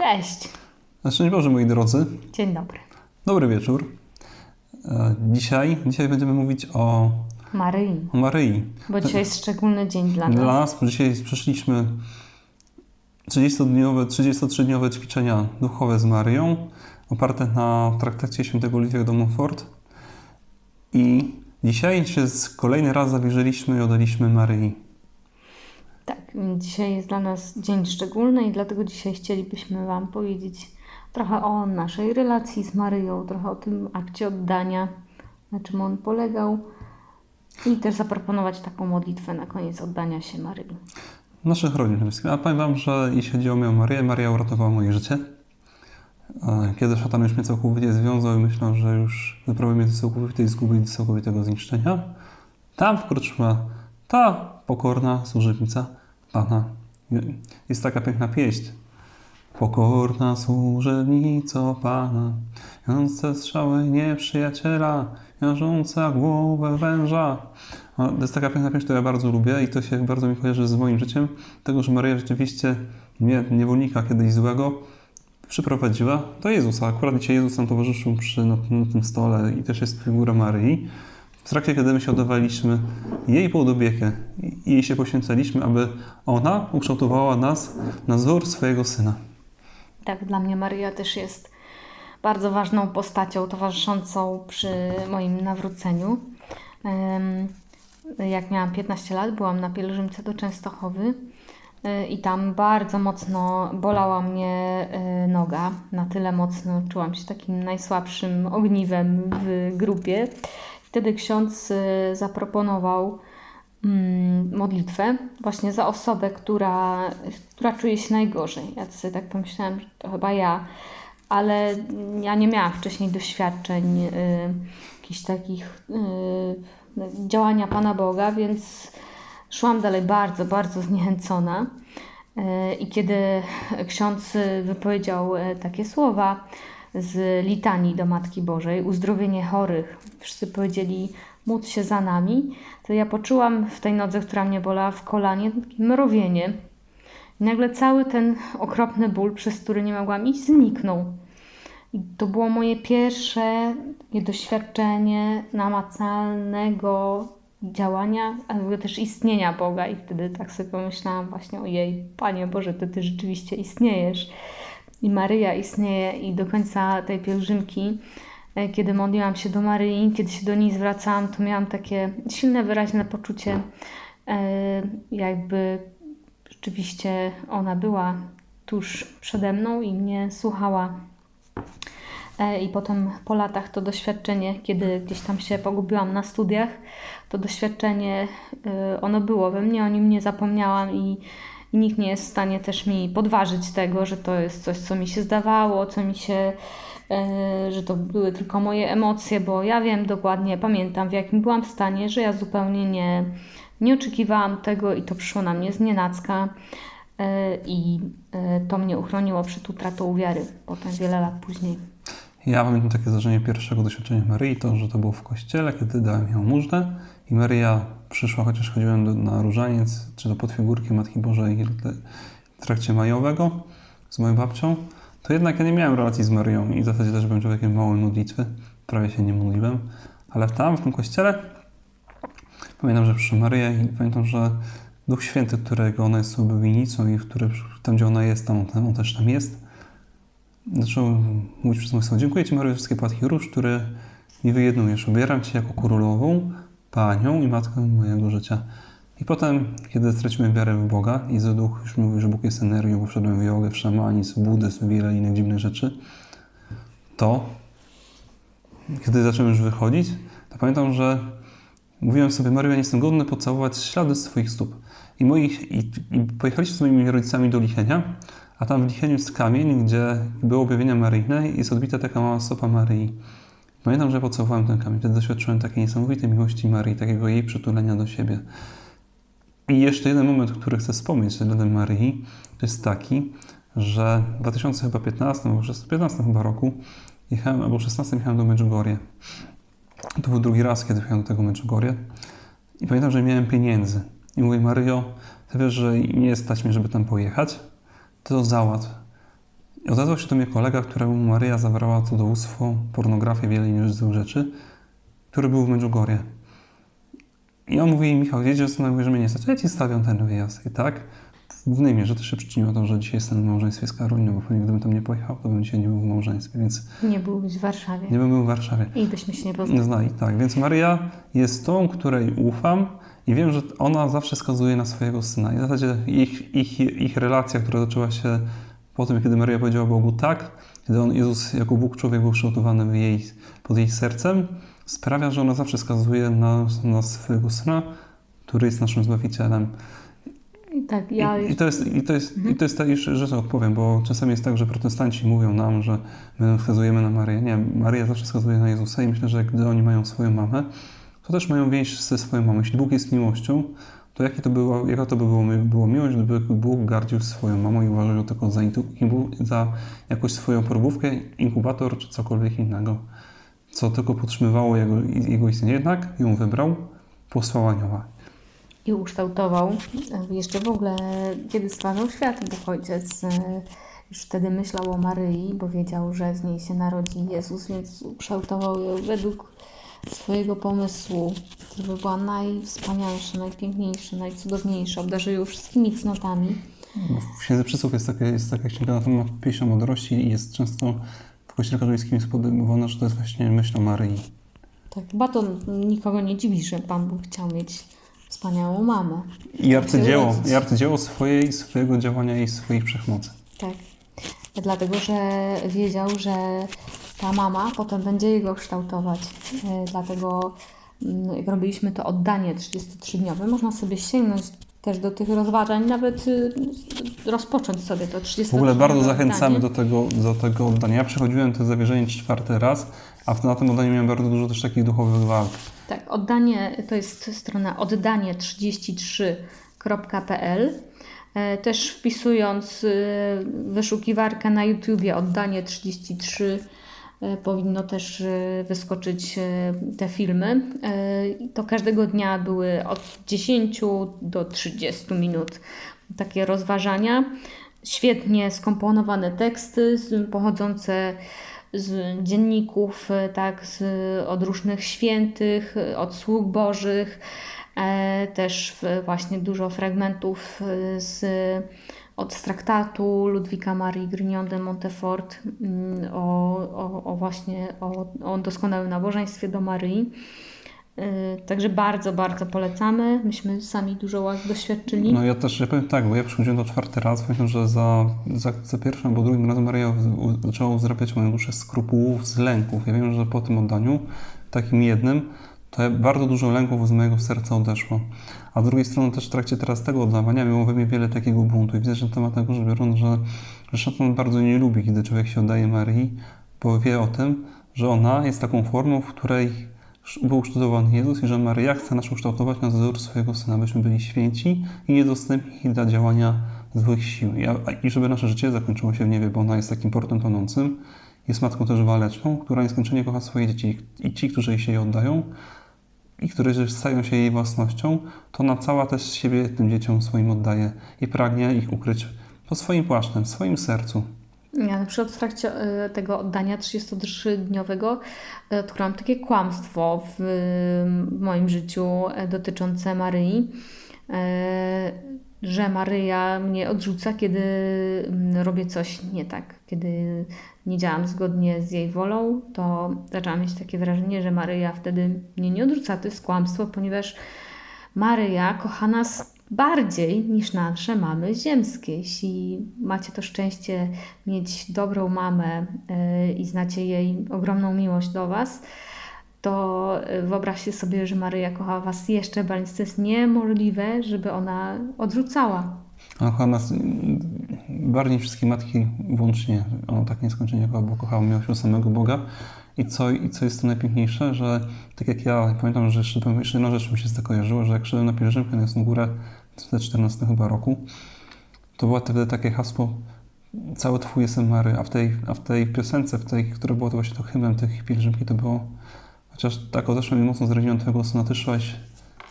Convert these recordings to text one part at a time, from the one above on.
Cześć. Szczęść Boże, moi drodzy. Dzień dobry. Dobry wieczór. E, Dzisiaj, dzisiaj będziemy mówić o, Maryi. o Maryi. Bo dzisiaj jest szczególny dzień dla Dla nas. nas dzisiaj przeszliśmy 30-dniowe, 33-dniowe ćwiczenia duchowe z Maryją, oparte na traktacie świętego Ludwika de Montfort. I dzisiaj się kolejny raz zawierzyliśmy i oddaliśmy Maryi. Tak, dzisiaj jest dla nas dzień szczególny i dlatego dzisiaj chcielibyśmy Wam powiedzieć trochę o naszej relacji z Maryją, trochę o tym akcie oddania, na czym on polegał i też zaproponować taką modlitwę na koniec oddania się Maryi. Naszych rodzin przede. A powiem Wam, że jeśli chodzi o moją Maryję, Maria uratowała moje życie. Kiedy szatan już mnie całkowicie związał i myślał, że już wyprawił mnie do całkowitej zguby i całkowitego zniszczenia, tam wkroczyła ta pokorna służebnica Pana. Jest taka piękna pieśń. Pokorna służebnico Pana, jące strzały nieprzyjaciela, wiążąca głowę węża. To jest taka piękna pieśń, którą ja bardzo lubię i to się bardzo mi kojarzy z moim życiem, tego, że Maryja rzeczywiście mnie, niewolnika kiedyś złego, przyprowadziła do Jezusa. Akurat dzisiaj Jezus nam towarzyszył przy na, na tym stole i też jest figura Maryi. W trakcie, kiedy my się oddawaliśmy jej podobiekę i jej się poświęcaliśmy, aby ona ukształtowała nas na wzór swojego Syna. Tak, dla mnie Maryja też jest bardzo ważną postacią towarzyszącą przy moim nawróceniu. Jak miałam 15 lat, byłam na pielgrzymce do Częstochowy y, i tam bardzo mocno bolała mnie y, noga. Na tyle mocno czułam się takim najsłabszym ogniwem w grupie. Wtedy ksiądz y, zaproponował mm, modlitwę właśnie za osobę, która, która czuje się najgorzej. Ja sobie tak pomyślałam, że to chyba ja, ale ja nie miałam wcześniej doświadczeń y, jakichś takich y, działania Pana Boga, więc szłam dalej bardzo, bardzo zniechęcona. I kiedy ksiądz wypowiedział takie słowa z litanii do Matki Bożej, uzdrowienie chorych, wszyscy powiedzieli módl się za nami, to ja poczułam w tej nodze, która mnie bolała w kolanie, takie mrowienie. I nagle cały ten okropny ból, przez który nie mogłam iść, zniknął. I to było moje pierwsze doświadczenie namacalnego działania, ale też istnienia Boga. I wtedy tak sobie pomyślałam właśnie, ojej, Panie Boże, to Ty rzeczywiście istniejesz. I Maryja istnieje i do końca tej pielgrzymki, e, kiedy modliłam się do Maryi, kiedy się do niej zwracałam, to miałam takie silne, wyraźne poczucie, e, jakby rzeczywiście ona była tuż przede mną i mnie słuchała. E, I potem po latach to doświadczenie, kiedy gdzieś tam się pogubiłam na studiach, to doświadczenie, ono było we mnie, o nim nie zapomniałam i, i nikt nie jest w stanie też mi podważyć tego, że to jest coś, co mi się zdawało, co mi się, e, że to były tylko moje emocje, bo ja wiem dokładnie, pamiętam w jakim byłam stanie, że ja zupełnie nie, nie oczekiwałam tego i to przyszło na mnie z nienacka. E, I e, to mnie uchroniło przed utratą wiary potem wiele lat później. Ja pamiętam takie zdarzenie pierwszego doświadczenia Maryi, to, że to było w kościele, kiedy dałem ją mużdżę i Maryja przyszła, chociaż chodziłem do, na różaniec, czy do podfigurki Matki Bożej w trakcie majowego z moją babcią, to jednak ja nie miałem relacji z Maryją i w zasadzie też byłem człowiekiem małej modlitwy, prawie się nie modliłem, ale tam, w tym kościele, pamiętam, że przyszła Maryja i pamiętam, że Duch Święty, którego ona jest ubawienicą i który, tam, gdzie ona jest, tam, tam on też tam jest, zaczął mówić przez moje słowo. Dziękuję Ci, Maryjo, wszystkie płatki róż, które mi wyjednujesz. Ubieram Cię jako królową, panią i matkę mojego życia. I potem, kiedy straciłem wiarę w Boga i że duch już mówił, że Bóg jest energią, wszedłem w jogę, w szamanizm, buddyzm, wiele innych dziwnych rzeczy, to kiedy zacząłem już wychodzić, to pamiętam, że mówiłem sobie, Maryjo, ja nie jestem godny pocałować ślady swoich stóp. I, moich, i, i pojechaliśmy z moimi rodzicami do Lichenia, a tam w Licheniu jest kamień, gdzie było objawienie maryjne i jest odbita taka mała stopa Maryi. Pamiętam, że pocałowałem ten kamień. Wtedy doświadczyłem takiej niesamowitej miłości Maryi, takiego jej przytulenia do siebie. I jeszcze jeden moment, który chcę wspomnieć względem Maryi, to jest taki, że w 2015 albo 2015 chyba roku jechałem, albo 16 jechałem do Medjugorje. To był drugi raz, kiedy jechałem do tego Medjugorje. I pamiętam, że nie miałem pieniędzy. I mówię, Maryjo, ty wiesz, że nie stać mnie, żeby tam pojechać? To załatw. Odezwał się do mnie kolega, któremu Maryja zabrała cudzołóstwo, pornografię, wiele innych złych rzeczy, który był w Medjugorje. I on mówi, Michał, wiedziesz, że mnie nie stać, ja ci stawiam ten wyjazd. I tak w głównej mierze to się przyczyniło do, że dzisiaj jestem w małżeństwie z Karoliną, bo pewnie gdybym tam nie pojechał, to bym dzisiaj nie był w małżeństwie, więc Nie byłbyś w Warszawie. nie bym był w Warszawie. I byśmy się nie poznali. Znali, tak. Więc Maria jest tą, której ufam i wiem, że ona zawsze wskazuje na swojego syna. I w zasadzie ich, ich, ich relacja, która zaczęła się po tym, kiedy Maria powiedziała Bogu tak, kiedy on, Jezus jako Bóg człowiek był kształtowany jej, pod jej sercem, sprawia, że ona zawsze wskazuje na, na swojego syna, który jest naszym Zbawicielem. I tak, ja I, i, to jest, i, to jest, I to jest ta, jeszcze, że tak powiem, bo czasami jest tak, że protestanci mówią nam, że my wskazujemy na Maryję. Nie, Maryja zawsze wskazuje na Jezusa i myślę, że gdy oni mają swoją mamę, to też mają więź ze swoją mamą. Jeśli Bóg jest miłością, to jakie to było, jaka to by było, było miłość, gdyby Bóg gardził swoją mamą i uważał ją tylko za, za jakąś swoją probówkę, inkubator czy cokolwiek innego, co tylko podtrzymywało jego, jego istnienie. Jednak ją wybrał, posłał anioła. i ukształtował e, jeszcze w ogóle, kiedy stwarzał świat, Bóg Ojciec e, już wtedy myślał o Maryi, bo wiedział, że z niej się narodzi Jezus, więc ukształtował ją według swojego pomysłu, żeby była najwspanialsza, najpiękniejsza, najcudowniejsza, obdarzył ją wszystkimi cnotami. W Księdze Przysłów jest, taka jest taka księga na temat pieśni o mądrości i jest często w kościele katolickim jest podejmowana, że to jest właśnie myśl o Maryi. Tak, chyba to nikogo nie dziwi, że Pan Bóg chciał mieć wspaniałą mamę. I arcydzieło, urodzić. i arcydzieło swojej, swojego działania i swoich wszechmocy. Tak. Dlatego, że wiedział, że ta mama potem będzie jego kształtować. E, Dlatego, mm, jak robiliśmy to oddanie 33-dniowe, można sobie sięgnąć też do tych rozważań, nawet y, rozpocząć sobie to 33 W ogóle bardzo zachęcamy oddanie. do tego, do tego oddania. Ja przechodziłem to zawierzenie czwarty raz, a na tym oddaniu miałem bardzo dużo też takich duchowych walk. Tak, oddanie to jest strona oddanie33.pl. E, Też wpisując y, wyszukiwarkę na YouTubie oddanie 33 e, powinno też wyskoczyć te filmy. E, To każdego dnia były od 10 do 30 minut takie rozważania. Świetnie skomponowane teksty pochodzące z dzienników, e, tak, z, od różnych świętych, e, od sług bożych, e, też w, właśnie dużo fragmentów e, z, od traktatu Ludwika Marii Grignon de Montfort mm, o, o, o właśnie o, o doskonałym nabożeństwie do Maryi. E, Także bardzo, bardzo polecamy. Myśmy sami dużo łask doświadczyli. No ja też, ja powiem tak, bo ja przychodziłem to czwarty raz, pamiętam, że za, za, za pierwszym albo drugim razem Maria zaczęła uzdrawiać moją duszę z skrupułów, z lęków. Ja wiem, że po tym oddaniu, takim jednym, to bardzo dużo lęków z mojego serca odeszło. A z drugiej strony też w trakcie teraz tego oddawania było we mnie wiele takiego buntu. I widzę, że temat tego rzecz biorąc, że, że szatan bardzo nie lubi, kiedy człowiek się oddaje Marii, bo wie o tym, że ona jest taką formą, w której był ukształtowany Jezus i że Maryja chce nas ukształtować na wzór swojego Syna, byśmy byli święci i niedostępni dla działania złych sił. I żeby nasze życie zakończyło się w niebie, bo ona jest takim portem tonącym. Jest matką też waleczną, która nieskończenie kocha swoje dzieci. I ci, którzy jej się jej oddają i którzy stają się jej własnością, to ona cała też siebie tym dzieciom swoim oddaje i pragnie ich ukryć pod swoim płaszczem, w swoim sercu. Ja na przykład w trakcie e, tego oddania 33-dniowego e, odkryłam takie kłamstwo w, w moim życiu e, dotyczące Maryi, e, że Maryja mnie odrzuca, kiedy mm, robię coś nie tak, kiedy nie działam zgodnie z jej wolą, to zaczęłam mieć takie wrażenie, że Maryja wtedy mnie nie odrzuca. To jest kłamstwo, ponieważ Maryja kocha nas bardziej niż nasze mamy ziemskie. Jeśli macie to szczęście mieć dobrą mamę y, i znacie jej ogromną miłość do Was, to y, wyobraźcie sobie, że Maryja kocha Was jeszcze bardziej. To jest niemożliwe, żeby ona odrzucała. Ona nas bardziej wszystkie matki włącznie. Ona tak nieskończenie kocha, bo kochała miłością samego Boga. I co, I co jest to najpiękniejsze, że tak jak ja pamiętam, że jeszcze, jeszcze jedna rzecz mi się zakojarzyła, że jak szedłem na pielgrzymkę na Jasną Górę w 2014 chyba roku, to było wtedy takie hasło Cały Twój jestem Mary, a w tej, a w tej piosence, w tej, która była to właśnie to hymnem tych pielgrzymki, to było chociaż tak odeszło mi mocno z rodziną Twojego Syna, Ty szłaś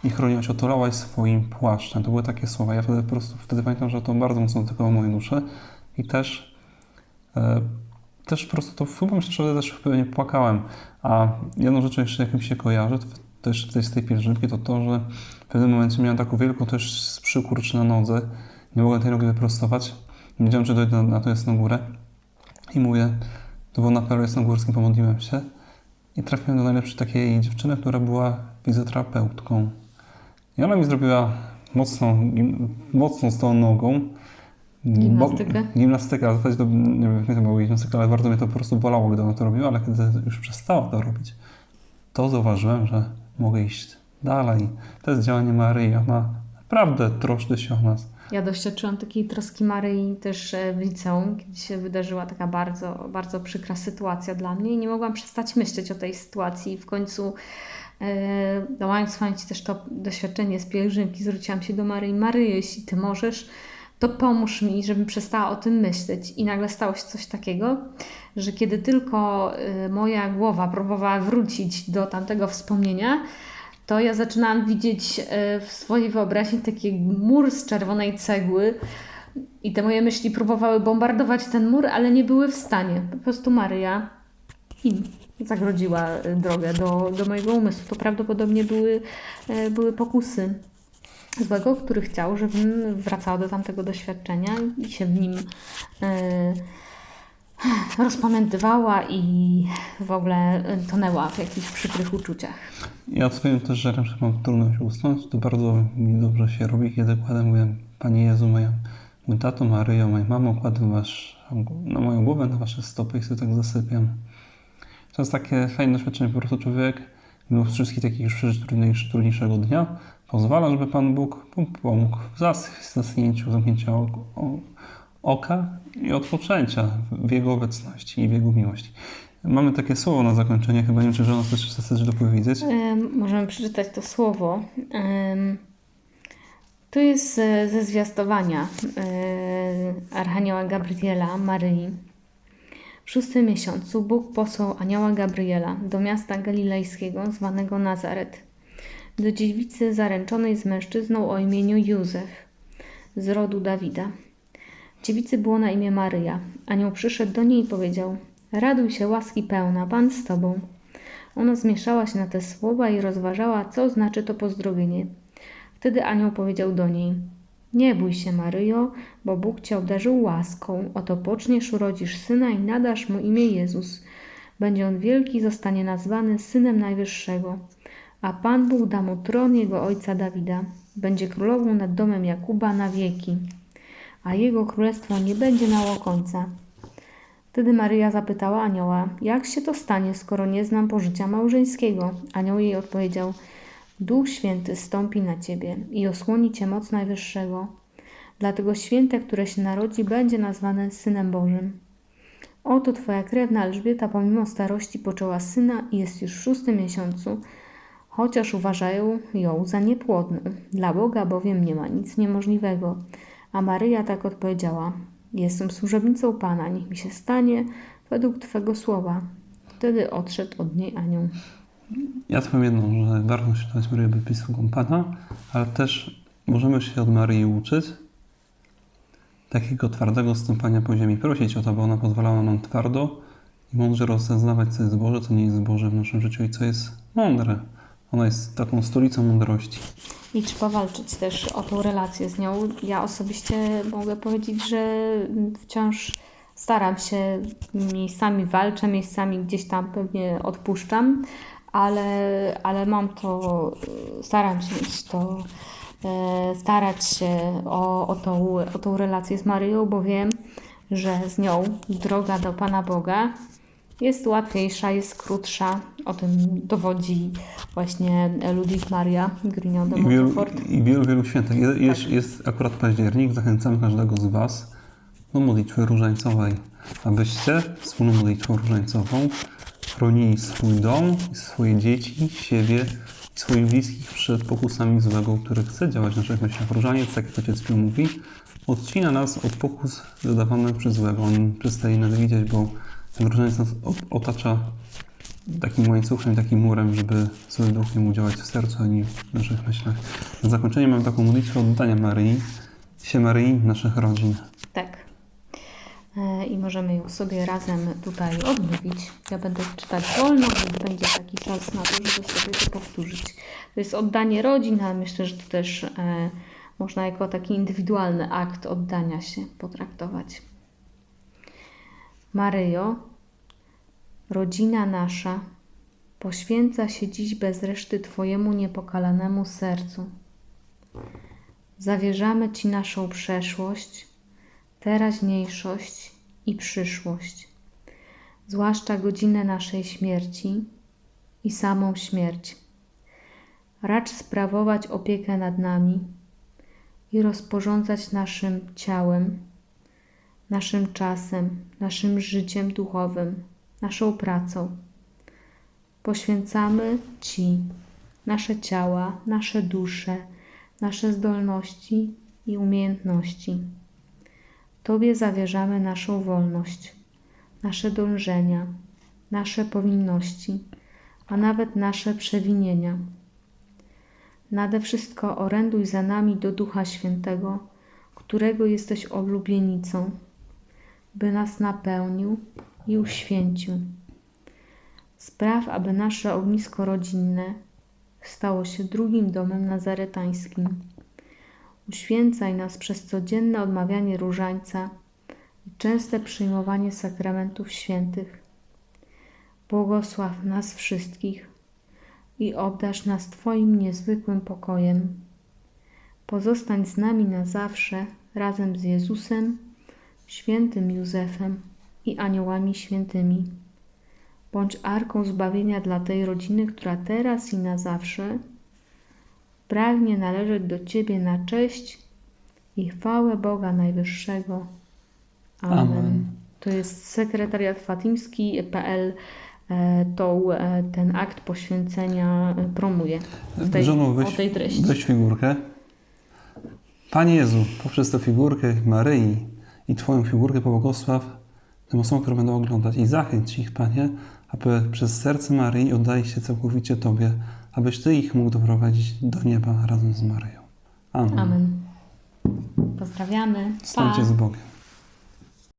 i chroniłaś, otulałaś swoim płaszczem. To były takie słowa. Ja wtedy po prostu wtedy pamiętam, że to bardzo mocno dotykało moją duszę i też E, Też po prostu to chyba myślę, że też pewnie płakałem. A jedną rzeczą jeszcze, mi się kojarzy, to tutaj z tej pielgrzymki, to to, że w pewnym momencie miałem taką wielką też przykurcz na nodze. Nie mogłem tej nogi wyprostować. Nie wiedziałem, czy dojdę na to jest na górę. I mówię, to było na Perle Jasnogórskim, pomodliłem się. I trafiłem do najlepszej takiej dziewczyny, która była fizjoterapeutką. I ona mi zrobiła mocną, gim- mocną z tą nogą. Gimnastykę? Bo, gimnastykę, ale w zasadzie to, nie wiem, jak to było gimnastyka, ale bardzo mnie to po prostu bolało, gdy ona to robiła, ale kiedy już przestała to robić, to zauważyłem, że mogę iść dalej. To jest działanie Maryi, ona naprawdę troszczy się o nas. Ja doświadczyłam takiej troski Maryi też e, w liceum, kiedy się wydarzyła taka bardzo, bardzo przykra sytuacja dla mnie i nie mogłam przestać myśleć o tej sytuacji. W końcu, e, no, mając w pamięci też to doświadczenie z pielgrzymki, zwróciłam się do Maryi. Maryi, jeśli Ty możesz, to pomóż mi, żebym przestała o tym myśleć. I nagle stało się coś takiego, że kiedy tylko e, moja głowa próbowała wrócić do tamtego wspomnienia, to ja zaczynałam widzieć e, w swojej wyobraźni taki mur z czerwonej cegły i te moje myśli próbowały bombardować ten mur, ale nie były w stanie. Po prostu Maryja zagrodziła e, drogę do, do mojego umysłu. To prawdopodobnie były, e, były pokusy złego, który chciał, żebym wracała do tamtego doświadczenia i się w nim e, rozpamiętywała i w ogóle tonęła w jakichś przykrych uczuciach. Ja odpowiem też, że raczej mam trudność usnąć. To bardzo mi dobrze się robi, kiedy kładę, mówię, Panie Jezu, moja, mój tato, Maryjo, moja mamo, kładę wasz, na moją głowę, na wasze stopy i sobie tak zasypiam. To jest takie fajne doświadczenie, po prostu człowiek, mimo wszystkich takich już przeżyć trudniejsz- trudniejszego dnia, pozwala, żeby Pan Bóg pomógł w zas- zasnięciu, o, oka i odpoczęcia w Jego obecności i w Jego miłości. Mamy takie słowo na zakończenie, chyba nie wiem, czy żona też chce coś dopowiedzieć. Em, Możemy przeczytać to słowo. To jest e, ze zwiastowania e, Archanioła Gabriela Maryi. W szóstym miesiącu Bóg posłał anioła Gabriela do miasta galilejskiego zwanego Nazaret, do dziewicy zaręczonej z mężczyzną o imieniu Józef z rodu Dawida. Dziewicy było na imię Maryja. Anioł przyszedł do niej i powiedział: Raduj się, łaski pełna, Pan z tobą. Ona zmieszała się na te słowa i rozważała, co znaczy to pozdrowienie. Wtedy anioł powiedział do niej: Nie bój się, Maryjo, bo Bóg cię obdarzył łaską. Oto poczniesz, urodzisz syna i nadasz mu imię Jezus. Będzie on wielki i zostanie nazwany synem Najwyższego. A Pan Bóg da mu tron jego ojca Dawida. Będzie królową nad domem Jakuba na wieki, a jego królestwo nie będzie miało końca. Wtedy Maryja zapytała anioła, jak się to stanie, skoro nie znam pożycia małżeńskiego? Anioł jej odpowiedział, Duch Święty stąpi na ciebie i osłoni cię moc Najwyższego. Dlatego święte, które się narodzi, będzie nazwane Synem Bożym. Oto twoja krewna Elżbieta pomimo starości poczęła syna i jest już w szóstym miesiącu, chociaż uważają ją za niepłodną. Dla Boga bowiem nie ma nic niemożliwego. A Maryja tak odpowiedziała: Jestem służebnicą Pana, niech mi się stanie według Twego słowa. Wtedy odszedł od niej anioł. Ja powiem jedną, że warto czytać Maryję by pisługą Pana, ale też możemy się od Maryi uczyć takiego twardego stąpania po ziemi. Prosić o to, by ona pozwalała nam twardo i mądrze rozeznawać, co jest Boże, co nie jest Boże w naszym życiu i co jest mądre. Ona jest taką stolicą mądrości. I trzeba walczyć też o tą relację z nią. Ja osobiście mogę powiedzieć, że wciąż staram się, miejscami walczę, miejscami gdzieś tam pewnie odpuszczam, ale, ale mam to, staram się mieć to, e, starać się o, o, tą, o tą relację z Maryją, bo wiem, że z nią droga do Pana Boga jest łatwiejsza, jest krótsza. O tym dowodzi właśnie Ludwik Maria Grignon de I wielu, Montfort. i wielu, wielu świętych. Jest, jest, jest akurat październik, zachęcamy każdego z Was do modlitwy różańcowej, abyście wspólną modlitwą różańcową chronili swój dom, swoje dzieci, siebie i swoich bliskich przed pokusami złego, który chce działać w naszych myślach. Różaniec, tak jak Ojciec Pio mówi, odcina nas od pokus zadawanych przez złego. On przestaje nas widzieć, bo ten różaniec nas ot- otacza takim łańcuchem, takim murem, żeby zły duch nie mógł działać w sercu ani w naszych myślach. Na zakończenie mam taką modlitwę oddania Maryi, się Maryi naszych rodzin. Tak. E, i możemy ją sobie razem tutaj odmówić. Ja będę czytać wolno, więc będzie taki czas na to, żeby sobie to powtórzyć. To jest oddanie rodzin, ale myślę, że to też e, można jako taki indywidualny akt oddania się potraktować. Maryjo, rodzina nasza, poświęca się dziś bez reszty Twojemu niepokalanemu sercu. Zawierzamy Ci naszą przeszłość, teraźniejszość i przyszłość, zwłaszcza godzinę naszej śmierci i samą śmierć. Racz sprawować opiekę nad nami i rozporządzać naszym ciałem, naszym czasem, naszym życiem duchowym, naszą pracą. Poświęcamy Ci nasze ciała, nasze dusze, nasze zdolności i umiejętności. Tobie zawierzamy naszą wolność, nasze dążenia, nasze powinności, a nawet nasze przewinienia. Nade wszystko oręduj za nami do Ducha Świętego, którego jesteś oblubienicą, by nas napełnił i uświęcił. Spraw, aby nasze ognisko rodzinne stało się drugim domem nazaretańskim. Uświęcaj nas przez codzienne odmawianie różańca i częste przyjmowanie sakramentów świętych. Błogosław nas wszystkich i obdarz nas Twoim niezwykłym pokojem. Pozostań z nami na zawsze razem z Jezusem, świętym Józefem i aniołami świętymi. Bądź arką zbawienia dla tej rodziny, która teraz i na zawsze pragnie należeć do Ciebie na cześć i chwałę Boga Najwyższego. Amen. Amen. To jest sekretariat fatimski.pl. e, tą, e, ten akt poświęcenia e, promuje w tej, Żono, o weź, tej treści. weź figurkę. Panie Jezu, poprzez tę figurkę Maryi i Twoją figurkę pobłogosław tym osobom, które będą oglądać i zachęć ich, Panie, aby przez serce Maryi oddali się całkowicie Tobie, abyś Ty ich mógł doprowadzić do nieba razem z Maryją. Amen. Amen. Pozdrawiamy. Pa. Stańcie z Bogiem.